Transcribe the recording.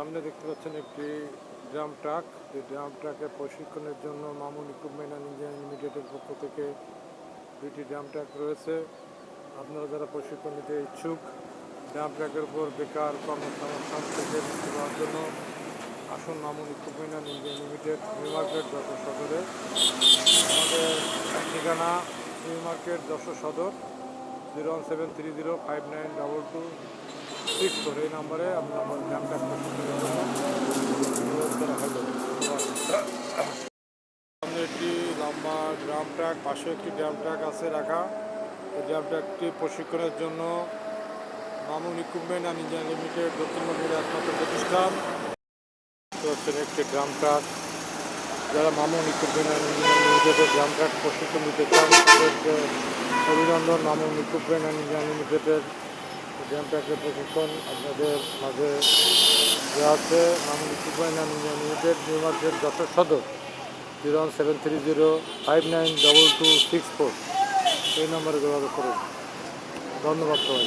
সামনে দেখতে পাচ্ছেন একটি ড্রাম ট্রাক। এই ড্রাম ট্রাকের প্রশিক্ষণের জন্য মামুন ইকুইপমেন্ট অ্যান্ড ইঞ্জিনিয়ারিং লিমিটেডের পক্ষ থেকে দুইটি ড্রাম ট্রাক রয়েছে। আপনারা যারা প্রশিক্ষণ নিতে ইচ্ছুক, ড্রাম ট্রাকের উপর বেকার কর্মসংস্থান থেকে মুক্তি পাওয়ার জন্য আসুন Mamun equipment and engineering limited New Market Jessore সদরে। আমাদের ঠিকানা New Market Jessore Sadar zero one seven three zero five nine double two six four এই নাম্বারে আপনার আমার অনুরোধ সামনে একটি লম্বা ড্রাম ট্রাক পাশে একটি ড্রাম ট্রাক আছে রাখা। এই ট্রাকটি প্রশিক্ষণের জন্য Mamun equipment and engineering limited দক্ষিণবঙ্গের একমাত্র প্রতিষ্ঠান। তো হচ্ছেন একটি ড্রাম ট্রাক যারা মামুন ইকুইপমেন্ট অ্যান্ড ইঞ্জিনিয়ারিং লিমিটেডের ড্রাম ট্রাক প্রশিক্ষণ দিতে চান, তাদেরকে অভিনন্দন, মামুন ইকুইপমেন্ট অ্যান্ড ইঞ্জিনিয়ারিং লিমিটেডের ড্রাম ট্রাকের প্রশিক্ষণ আপনাদের মাঝে দেওয়া আছে Mamun engineering limited New Market Jessore Sadar, zero one seven three zero five nine double two six four. এই নম্বরে যোগাযোগ করুন। ধন্যবাদ সবাই